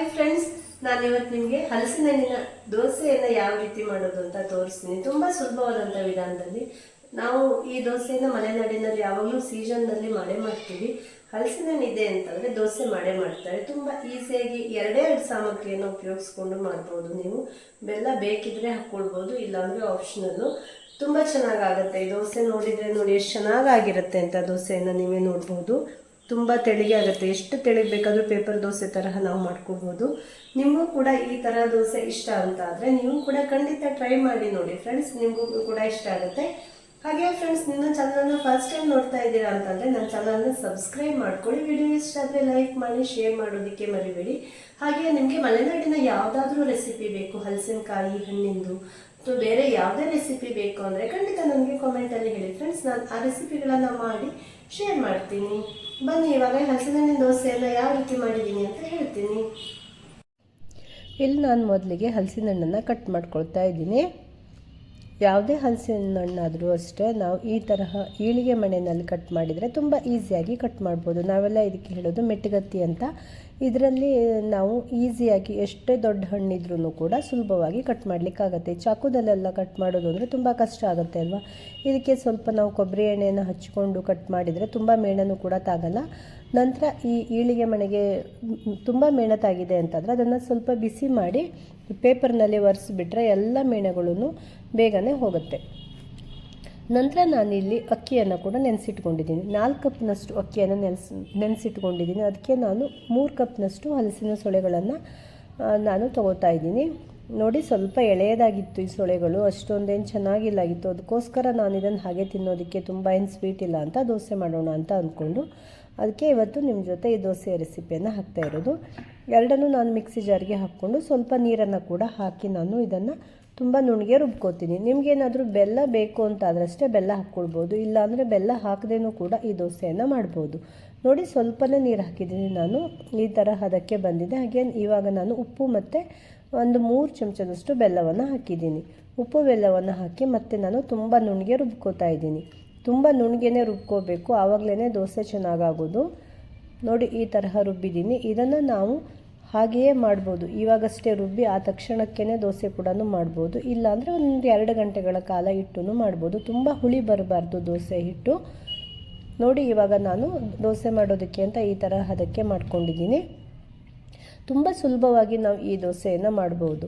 Hi friends, ನಾನು ಇವತ್ತು ನಿಮಗೆ ಹಲಸಿನ ಹಣ್ಣಿನ ದೋಸೆಯನ್ನು ಯಾವ ರೀತಿ ಮಾಡೋದು ಅಂತ ತೋರಿಸ್ತೀನಿ. ತುಂಬ ಸುಲಭವಾದಂಥ ವಿಧಾನದಲ್ಲಿ. ನಾವು ಈ ದೋಸೆಯನ್ನು ಮಲೆನಾಡಿನಲ್ಲಿ ಯಾವಾಗಲೂ ಸೀಸನ್ನಲ್ಲಿ ಮಾಡೇ ಮಾಡ್ತೀವಿ. ಹಲಸಿನ ಹಣ್ಣು ಇದೆ ಅಂತಂದರೆ ದೋಸೆ ಮಾಡೇ ಮಾಡ್ತಾರೆ. ತುಂಬ ಈಸಿಯಾಗಿ ಎರಡೇ ಎರಡು ಸಾಮಗ್ರಿಯನ್ನು ಉಪಯೋಗಿಸ್ಕೊಂಡು ಮಾಡ್ಬೋದು ನೀವು. ಬೆಲ್ಲ ಬೇಕಿದ್ರೆ ಹಾಕ್ಕೊಳ್ಬೋದು ಇಲ್ಲಾಂದರೆ ಆಪ್ಷನಲ್ಲು ತುಂಬ ಚೆನ್ನಾಗಾಗುತ್ತೆ. ಈ ದೋಸೆ ನೋಡಿದರೆ ನೋಡಿ, ಎಷ್ಟು ಚೆನ್ನಾಗಾಗಿರುತ್ತೆ ಅಂತ ದೋಸೆಯನ್ನು ನೀವೇ ನೋಡ್ಬೋದು. ತುಂಬ ತೆಳಿಗೆ ಆಗುತ್ತೆ. ಎಷ್ಟು ತೆಳಿಗೆ ಬೇಕಾದರೂ ಪೇಪರ್ ದೋಸೆ ತರಹ ನಾವು ಮಾಡ್ಕೋಬೋದು. ನಿಮಗೂ ಕೂಡ ಈ ಥರ ದೋಸೆ ಇಷ್ಟ ಅಂತ ಆದರೆ ನೀವು ಕೂಡ ಖಂಡಿತ ಟ್ರೈ ಮಾಡಿ ನೋಡಿ ಫ್ರೆಂಡ್ಸ್ ನಿಮಗೂ ಕೂಡ ಇಷ್ಟ ಆಗುತ್ತೆ. ಹಾಗೆ ಫ್ರೆಂಡ್ಸ್ ನಿಮ್ಮ ಚಾನಲ್ನ ಫಸ್ಟ್ ಟೈಮ್ ನೋಡ್ತಾ ಇದ್ದೀರಾ ಅಂತಂದರೆ ನನ್ನ ಚಾನಲ್ನ ಸಬ್ಸ್ಕ್ರೈಬ್ ಮಾಡ್ಕೊಳ್ಳಿ. ವಿಡಿಯೋ ಇಷ್ಟ ಆದರೆ ಲೈಕ್ ಮಾಡಿ ಶೇರ್ ಮಾಡೋದಕ್ಕೆ ಮರಿಬೇಡಿ. ಹಾಗೆ ನಿಮಗೆ ಮಲೆನಾಡಿನ ಯಾವುದಾದ್ರೂ ರೆಸಿಪಿ ಬೇಕು, ಹಲಸಿನಕಾಯಿ, ಹಣ್ಣಿಂದು, ಅಥವಾ ಬೇರೆ ಯಾವುದೇ ರೆಸಿಪಿ ಬೇಕು ಅಂದರೆ ಖಂಡಿತ ನನಗೆ ಕಾಮೆಂಟಲ್ಲಿ ಹೇಳಿ. ಫ್ರೆಂಡ್ಸ್ ನಾನು ಆ ರೆಸಿಪಿಗಳನ್ನು ಮಾಡಿ ಶೇರ್ ಮಾಡ್ತೀನಿ. ಬನ್ನಿ, ಇವಾಗ ದೋಸೆ ಎಲ್ಲ ಯಾವ ರೀತಿ ಮಾಡಿದ್ದೀನಿ ಅಂತ ಹೇಳ್ತೀನಿ. ಇಲ್ಲಿ ನಾನು ಮೊದಲಿಗೆ ಹಲಸಿನ ಹಣ್ಣನ್ನು ಕಟ್ ಮಾಡ್ಕೊಳ್ತಾ ಇದ್ದೀನಿ. ಯಾವುದೇ ಹಲಸಿನ ಹಣ್ಣಾದರೂ ಅಷ್ಟೇ, ನಾವು ಈ ತರಹ ಈಳಿಗೆ ಮಣೆಯಲ್ಲಿ ಕಟ್ ಮಾಡಿದರೆ ತುಂಬ ಈಸಿಯಾಗಿ ಕಟ್ ಮಾಡ್ಬೋದು. ನಾವೆಲ್ಲ ಇದಕ್ಕೆ ಹೇಳೋದು ಮೆಟ್ಟಗತ್ತಿ ಅಂತ ಇದರಲ್ಲಿ ನಾವು ಈಸಿಯಾಗಿ ಎಷ್ಟೇ ದೊಡ್ಡ ಹಣ್ಣಿದ್ರೂ ಕೂಡ ಸುಲಭವಾಗಿ ಕಟ್ ಮಾಡಲಿಕ್ಕಾಗತ್ತೆ. ಚಾಕುದಲ್ಲೆಲ್ಲ ಕಟ್ ಮಾಡೋದು ಅಂದರೆ ತುಂಬ ಕಷ್ಟ ಆಗುತ್ತೆ ಅಲ್ವಾ? ಇದಕ್ಕೆ ಸ್ವಲ್ಪ ನಾವು ಕೊಬ್ಬರಿ ಎಣ್ಣೆಯನ್ನು ಹಚ್ಕೊಂಡು ಕಟ್ ಮಾಡಿದರೆ ತುಂಬ ಮೇಣನೂ ಕೂಡ ತಾಗಲ್ಲ. ನಂತರ ಈ ಈಳಿಗೆ ಮಣೆಗೆ ತುಂಬ ಮೇಣ ತಾಗಿದೆ ಅಂತಂದರೆ ಅದನ್ನು ಸ್ವಲ್ಪ ಬಿಸಿ ಮಾಡಿ ಪೇಪರ್ನಲ್ಲಿ ಒರೆಸಿಬಿಟ್ರೆ ಎಲ್ಲ ಮೇಣಗಳೂ ಬೇಗನೆ ಹೋಗುತ್ತೆ. ನಂತರ ನಾನಿಲ್ಲಿ ಅಕ್ಕಿಯನ್ನು ಕೂಡ ನೆನೆಸಿಟ್ಕೊಂಡಿದ್ದೀನಿ. ನಾಲ್ಕು ಕಪ್ನಷ್ಟು ಅಕ್ಕಿಯನ್ನು ನೆನೆಸ್, ನೆನೆಸಿಟ್ಕೊಂಡಿದ್ದೀನಿ. ಅದಕ್ಕೆ ನಾನು ಮೂರು ಕಪ್ನಷ್ಟು ಹಲಸಿನ ಸೊಳೆಗಳನ್ನು ನಾನು ತಗೋತಾ ಇದ್ದೀನಿ. ನೋಡಿ ಸ್ವಲ್ಪ ಎಳೆಯದಾಗಿತ್ತು ಈ ಸೊಳೆಗಳು. ಅಷ್ಟೊಂದೇನು ಚೆನ್ನಾಗಿಲ್ಲಾಗಿತ್ತು. ಅದಕ್ಕೋಸ್ಕರ ನಾನು ಇದನ್ನು ಹಾಗೆ ತಿನ್ನೋದಕ್ಕೆ ತುಂಬ ಏನು ಸ್ವೀಟ್ ಇಲ್ಲ ಅಂತ ದೋಸೆ ಮಾಡೋಣ ಅಂತ ಅಂದ್ಕೊಂಡು ಅದಕ್ಕೆ ಇವತ್ತು ನಿಮ್ಮ ಜೊತೆ ಈ ದೋಸೆ ರೆಸಿಪಿಯನ್ನು ಹಾಕ್ತಾ ಇರೋದು. ಎರಡನ್ನೂ ನಾನು ಮಿಕ್ಸಿ ಜಾರ್ಗೆ ಹಾಕ್ಕೊಂಡು ಸ್ವಲ್ಪ ನೀರನ್ನು ಕೂಡ ಹಾಕಿ ನಾನು ಇದನ್ನು ತುಂಬ ನುಣ್ಣಗೆ ರುಬ್ಕೋತೀನಿ. ನಿಮಗೇನಾದರೂ ಬೆಲ್ಲ ಬೇಕು ಅಂತ ಆದ್ರಷ್ಟೇ ಬೆಲ್ಲ ಹಾಕ್ಕೊಳ್ಬೋದು. ಇಲ್ಲಾಂದರೆ ಬೆಲ್ಲ ಹಾಕದೇನೂ ಕೂಡ ಈ ದೋಸೆಯನ್ನು ಮಾಡ್ಬೋದು. ನೋಡಿ, ಸ್ವಲ್ಪನೇ ನೀರು ಹಾಕಿದ್ದೀನಿ ನಾನು. ಈ ಥರ ಅದಕ್ಕೆ ಬಂದಿದೆ. ಹಾಗೆ ಇವಾಗ ನಾನು ಉಪ್ಪು ಮತ್ತು ಒಂದು ಮೂರು ಚಮಚದಷ್ಟು ಬೆಲ್ಲವನ್ನು ಹಾಕಿದ್ದೀನಿ. ಉಪ್ಪು, ಬೆಲ್ಲವನ್ನು ಹಾಕಿ ಮತ್ತೆ ನಾನು ತುಂಬ ನುಣ್ಣಗೆ ರುಬ್ಕೋತಾ ಇದ್ದೀನಿ. ತುಂಬ ನುಣ್ಣಗೆನೇ ರುಬ್ಕೋಬೇಕು. ಆವಾಗಲೇ ದೋಸೆ ಚೆನ್ನಾಗಾಗೋದು. ನೋಡಿ, ಈ ತರಹ ರುಬ್ಬಿದ್ದೀನಿ. ಇದನ್ನು ನಾವು ಹಾಗೆಯೇ ಮಾಡ್ಬೋದು. ಇವಾಗಷ್ಟೇ ರುಬ್ಬಿ ಆ ತಕ್ಷಣಕ್ಕೇ ದೋಸೆ ಕೂಡ ಮಾಡ್ಬೋದು. ಇಲ್ಲಾಂದರೆ ಒಂದು ಎರಡು ಗಂಟೆಗಳ ಕಾಲ ಹಿಟ್ಟು ಮಾಡ್ಬೋದು. ತುಂಬ ಹುಳಿ ಬರಬಾರ್ದು ದೋಸೆ ಹಿಟ್ಟು. ನೋಡಿ, ಇವಾಗ ನಾನು ದೋಸೆ ಮಾಡೋದಕ್ಕೆ ಅಂತ ಈ ಥರ ಅದಕ್ಕೆ ಮಾಡ್ಕೊಂಡಿದ್ದೀನಿ. ತುಂಬ ಸುಲಭವಾಗಿ ನಾವು ಈ ದೋಸೆಯನ್ನು ಮಾಡ್ಬೋದು.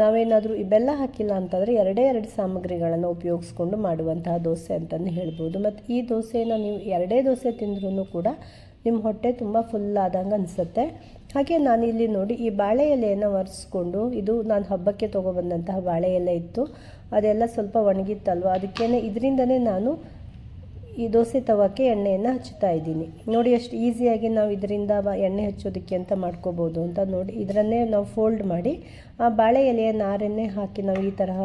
ನಾವೇನಾದರೂ ಬೆಲ್ಲ ಹಾಕಿಲ್ಲ ಅಂತಂದರೆ ಎರಡೇ ಎರಡು ಸಾಮಗ್ರಿಗಳನ್ನು ಉಪಯೋಗಿಸ್ಕೊಂಡು ಮಾಡುವಂತಹ ದೋಸೆ ಅಂತಲೇ ಹೇಳ್ಬೋದು. ಮತ್ತು ಈ ದೋಸೆನ ನೀವು ಎರಡೇ ದೋಸೆ ತಿಂದ್ರೂ ಕೂಡ ನಿಮ್ಮ ಹೊಟ್ಟೆ ತುಂಬ ಫುಲ್ ಆದಂಗೆ ಅನಿಸುತ್ತೆ. ಹಾಗೆ ನಾನಿಲ್ಲಿ ನೋಡಿ ಈ ಬಾಳೆ ಎಲೆಯನ್ನು ಒರೆಸ್ಕೊಂಡು ಇದು ನಾನು ಹಬ್ಬಕ್ಕೆ ತೊಗೊಬಂದಂತಹ ಬಾಳೆ ಎಲೆ ಇತ್ತು. ಅದೆಲ್ಲ ಸ್ವಲ್ಪ ಒಣಗಿತ್ತಲ್ವ? ಅದಕ್ಕೇ ಇದರಿಂದನೇ ನಾನು ಈ ದೋಸೆ ತವಕ್ಕೆ ಎಣ್ಣೆಯನ್ನು ಹಚ್ಚುತ್ತಾ ಇದ್ದೀನಿ. ನೋಡಿ ಎಷ್ಟು ಈಸಿಯಾಗಿ ನಾವು ಇದರಿಂದ ಎಣ್ಣೆ ಹಚ್ಚೋದಕ್ಕೆ ಅಂತ ಮಾಡ್ಕೋಬೋದು ಅಂತ ನೋಡಿ ಇದರನ್ನೇ ನಾವು ಫೋಲ್ಡ್ ಮಾಡಿ ಆ ಬಾಳೆ ಎಲೆಯ ನಾರನ್ನೇ ಹಾಕಿ ನಾವು ಈ ತರಹ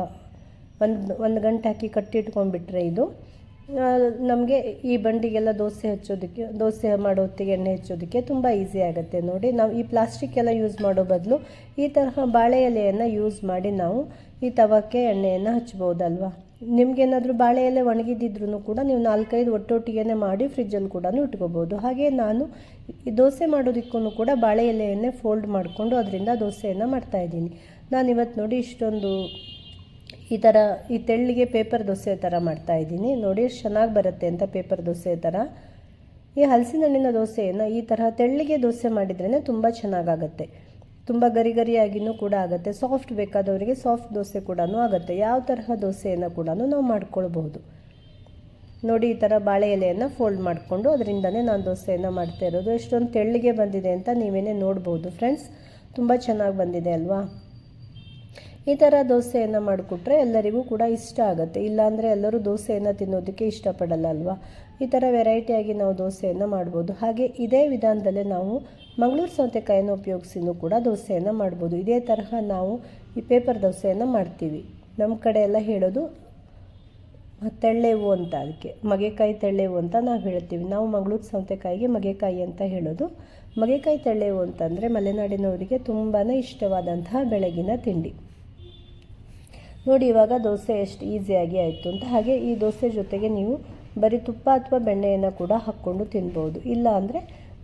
ಒಂದು ಒಂದು ಗಂಟೆ ಹಾಕಿ ಕಟ್ಟಿಟ್ಕೊಂಡ್ಬಿಟ್ರೆ ಇದು ನಮಗೆ ಈ ಬಂಡಿಗೆಲ್ಲ ದೋಸೆ ಹಚ್ಚೋದಕ್ಕೆ, ದೋಸೆ ಮಾಡೋ ಹೊತ್ತಿಗೆ ಎಣ್ಣೆ ಹಚ್ಚೋದಕ್ಕೆ ತುಂಬ ಈಸಿ ಆಗುತ್ತೆ ನೋಡಿ. ನಾವು ಈ ಪ್ಲಾಸ್ಟಿಕ್ ಎಲ್ಲ ಯೂಸ್ ಮಾಡೋ ಬದಲು ಈ ತರಹ ಬಾಳೆ ಎಲೆಯನ್ನು ಯೂಸ್ ಮಾಡಿ ನಾವು ಈ ತವಕ್ಕೆ ಎಣ್ಣೆಯನ್ನು ಹಚ್ಬೋದಲ್ವಾ? ನಿಮಗೇನಾದರೂ ಬಾಳೆ ಎಲೆ ಒಣಗಿದ್ದಿದ್ರೂ ಕೂಡ ನೀವು ನಾಲ್ಕೈದು ಒಟ್ಟೊಟ್ಟಿಗೆ ಮಾಡಿ ಫ್ರಿಜ್ಜಲ್ಲಿ ಕೂಡ ಇಟ್ಕೋಬೋದು. ಹಾಗೆ ನಾನು ಈ ದೋಸೆ ಮಾಡೋದಕ್ಕೂ ಕೂಡ ಬಾಳೆ ಎಲೆಯನ್ನೇ ಫೋಲ್ಡ್ ಮಾಡಿಕೊಂಡು ಅದರಿಂದ ದೋಸೆಯನ್ನು ಮಾಡ್ತಾಯಿದ್ದೀನಿ ನಾನು ಇವತ್ತು ನೋಡಿ ಇಷ್ಟೊಂದು ಈ ಥರ, ಈ ತೆಳ್ಳಿಗೆ ಪೇಪರ್ ದೋಸೆ ಥರ ಮಾಡ್ತಾಯಿದ್ದೀನಿ ನೋಡಿ, ಚೆನ್ನಾಗಿ ಬರುತ್ತೆ ಅಂತ ಪೇಪರ್ ದೋಸೆ ಥರ. ಈ ಹಲಸಿನ ಹಣ್ಣಿನ ದೋಸೆಯನ್ನು ಈ ಥರ ತೆಳ್ಳಿಗೆ ದೋಸೆ ಮಾಡಿದ್ರೇ ತುಂಬ ಚೆನ್ನಾಗಾಗತ್ತೆ. ತುಂಬ ಗರಿ ಗರಿಯಾಗಿಯೂ ಕೂಡ ಆಗುತ್ತೆ. ಸಾಫ್ಟ್ ಬೇಕಾದವರಿಗೆ ಸಾಫ್ಟ್ ದೋಸೆ ಕೂಡ ಆಗುತ್ತೆ. ಯಾವ ತರಹ ದೋಸೆಯನ್ನು ಕೂಡ ನಾವು ಮಾಡ್ಕೊಳ್ಬಹುದು. ನೋಡಿ, ಈ ಥರ ಬಾಳೆ ಎಲೆಯನ್ನು ಫೋಲ್ಡ್ ಮಾಡಿಕೊಂಡು ಅದರಿಂದನೇ ನಾನು ದೋಸೆಯನ್ನು ಮಾಡ್ತಾ ಇರೋದು. ಎಷ್ಟೊಂದು ತೆಳ್ಳಿಗೆ ಬಂದಿದೆ ಅಂತ ನೀವೇನೇ ನೋಡ್ಬೋದು. ಫ್ರೆಂಡ್ಸ್, ತುಂಬ ಚೆನ್ನಾಗಿ ಬಂದಿದೆ ಅಲ್ವಾ? ಈ ಥರ ದೋಸೆಯನ್ನು ಮಾಡಿಕೊಟ್ರೆ ಎಲ್ಲರಿಗೂ ಕೂಡ ಇಷ್ಟ ಆಗುತ್ತೆ. ಇಲ್ಲಾಂದರೆ ಎಲ್ಲರೂ ದೋಸೆಯನ್ನು ತಿನ್ನೋದಕ್ಕೆ ಇಷ್ಟಪಡಲ್ಲ ಅಲ್ವಾ? ಈ ಥರ ವೆರೈಟಿಯಾಗಿ ನಾವು ದೋಸೆಯನ್ನು ಮಾಡ್ಬೋದು. ಹಾಗೆ ಇದೇ ವಿಧಾನದಲ್ಲೇ ನಾವು ಮಂಗಳೂರು ಸೌತೆಕಾಯನ್ನು ಉಪಯೋಗಿಸಿನೂ ಕೂಡ ದೋಸೆಯನ್ನು ಮಾಡ್ಬೋದು. ಇದೇ ತರಹ ನಾವು ಈ ಪೇಪರ್ ದೋಸೆಯನ್ನು ಮಾಡ್ತೀವಿ. ನಮ್ಮ ಕಡೆ ಎಲ್ಲ ಹೇಳೋದು ತೆಳ್ಳೆವು ಅಂತ ಅದಕ್ಕೆ. ಮಗೆಕಾಯಿ ತೆಳ್ಳೆವು ಅಂತ ನಾವು ಹೇಳ್ತೀವಿ. ನಾವು ಮಂಗಳೂರು ಸೌತೆಕಾಯಿಗೆ ಮಗೆಕಾಯಿ ಅಂತ ಹೇಳೋದು. ಮಗೆಕಾಯಿ ತೆಳ್ಳೆವು ಅಂತಂದರೆ ಮಲೆನಾಡಿನವರಿಗೆ ತುಂಬಾ ಇಷ್ಟವಾದಂತಹ ಬೆಳಗಿನ ತಿಂಡಿ. ನೋಡಿ, ಇವಾಗ ದೋಸೆ ಎಷ್ಟು ಈಸಿಯಾಗಿ ಆಯಿತು ಅಂತ. ಹಾಗೆ ಈ ದೋಸೆ ಜೊತೆಗೆ ನೀವು ಬರೀ ತುಪ್ಪ ಅಥವಾ ಬೆಣ್ಣೆಯನ್ನು ಕೂಡ ಹಾಕ್ಕೊಂಡು ತಿನ್ಬೋದು. ಇಲ್ಲ ಅಂದರೆ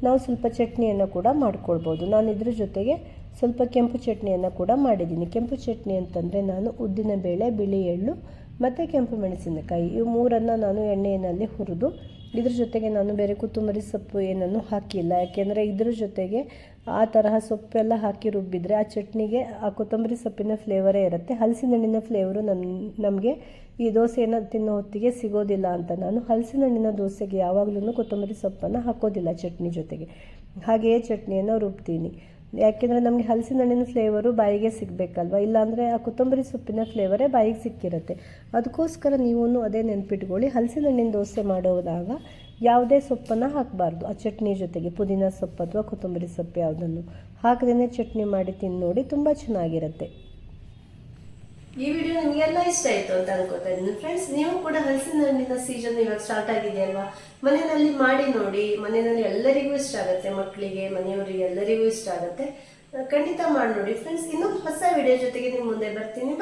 ನಾವು ಸ್ವಲ್ಪ ಚಟ್ನಿಯನ್ನು ಕೂಡ ಮಾಡ್ಕೊಳ್ಬೋದು. ನಾನು ಇದ್ರ ಜೊತೆಗೆ ಸ್ವಲ್ಪ ಕೆಂಪು ಚಟ್ನಿಯನ್ನು ಕೂಡ ಮಾಡಿದ್ದೀನಿ. ಕೆಂಪು ಚಟ್ನಿ ಅಂತಂದರೆ ನಾನು ಉದ್ದಿನ ಬೇಳೆ ಬಿಳಿ ಎಳ್ಳು ಮತ್ತು ಕೆಂಪು ಮೆಣಸಿನಕಾಯಿ. ಇವು ಮೂರನ್ನು ನಾನು ಎಣ್ಣೆಯಲ್ಲಿ ಹುರಿದು ಇದ್ರ ಜೊತೆಗೆ ನಾನು ಬೇರೆ ಕೊತ್ತಂಬರಿ ಸೊಪ್ಪು ಏನನ್ನು ಹಾಕಿಲ್ಲ. ಯಾಕೆಂದರೆ ಇದ್ರ ಜೊತೆಗೆ ಆ ತರಹ ಸೊಪ್ಪೆಲ್ಲ ಹಾಕಿ ರುಬ್ಬಿದರೆ ಆ ಚಟ್ನಿಗೆ ಆ ಕೊತ್ತಂಬರಿ ಸೊಪ್ಪಿನ ಫ್ಲೇವರೇ ಇರುತ್ತೆ. ಹಲಸಿನ ಹಣ್ಣಿನ ಫ್ಲೇವರು ನಮ್ಮ ನಮಗೆ ಈ ದೋಸೆಯನ್ನು ತಿನ್ನೋ ಹೊತ್ತಿಗೆ ಸಿಗೋದಿಲ್ಲ ಅಂತ ನಾನು ಹಲಸಿನ ಹಣ್ಣಿನ ದೋಸೆಗೆ ಯಾವಾಗಲೂ ಕೊತ್ತಂಬರಿ ಸೊಪ್ಪನ್ನು ಹಾಕೋದಿಲ್ಲ ಚಟ್ನಿ ಜೊತೆಗೆ. ಹಾಗೆಯೇ ಚಟ್ನಿಯನ್ನು ರುಬ್ತೀನಿ. ಯಾಕೆಂದರೆ ನಮಗೆ ಹಲಸಿನ ಹಣ್ಣಿನ ಫ್ಲೇವರು ಬಾಯಿಗೆ ಸಿಗಬೇಕಲ್ವ? ಇಲ್ಲಾಂದರೆ ಆ ಕೊತ್ತಂಬರಿ ಸೊಪ್ಪಿನ ಫ್ಲೇವರೇ ಬಾಯಿಗೆ ಸಿಕ್ಕಿರುತ್ತೆ. ಅದಕ್ಕೋಸ್ಕರ ನೀವು ಅದೇ ನೆನ್ಪಿಟ್ಕೊಳ್ಳಿ ಹಲಸಿನ ಹಣ್ಣಿನ ದೋಸೆ ಮಾಡೋದಾಗ ಯಾವುದೇ ಸೊಪ್ಪನ್ನು ಹಾಕಬಾರ್ದು. ಆ ಚಟ್ನಿ ಜೊತೆಗೆ ಪುದೀನ ಸೊಪ್ಪು ಅಥವಾ ಕೊತ್ತಂಬರಿ ಸೊಪ್ಪು ಯಾವುದನ್ನು ಹಾಕದೇ ಚಟ್ನಿ ಮಾಡಿ ತಿಂದು ನೋಡಿ ತುಂಬ ಚೆನ್ನಾಗಿರುತ್ತೆ. ಈ ವಿಡಿಯೋ ನಿಮಗೆಲ್ಲ ಇಷ್ಟ ಆಯ್ತು ಅಂತ ಅನ್ಕೋತಾ ಇದ್ದೀನಿ. ಫ್ರೆಂಡ್ಸ್ ನೀವು ಕೂಡ ಹಲಸಿನ ಹಣ್ಣಿನ ಸೀಸನ್ ಇವಾಗ ಸ್ಟಾರ್ಟ್ ಆಗಿದೆ ಅಲ್ವಾ? ಮನೆಯಲ್ಲಿ ಮಾಡಿ ನೋಡಿ, ಮನೆಯಲ್ಲಿ ಎಲ್ಲರಿಗೂ ಇಷ್ಟ ಆಗುತ್ತೆ, ಮಕ್ಕಳಿಗೆ, ಮನೆಯವರಿಗೆ ಎಲ್ಲರಿಗೂ ಇಷ್ಟ ಆಗುತ್ತೆ. ಖಂಡಿತ ಮಾಡಿ ನೋಡಿ. ಫ್ರೆಂಡ್ಸ್ ಇನ್ನೊಂದು ಹೊಸ ವಿಡಿಯೋ ಜೊತೆಗೆ ನಿಮ್ಮ ಮುಂದೆ ಬರ್ತೀನಿ.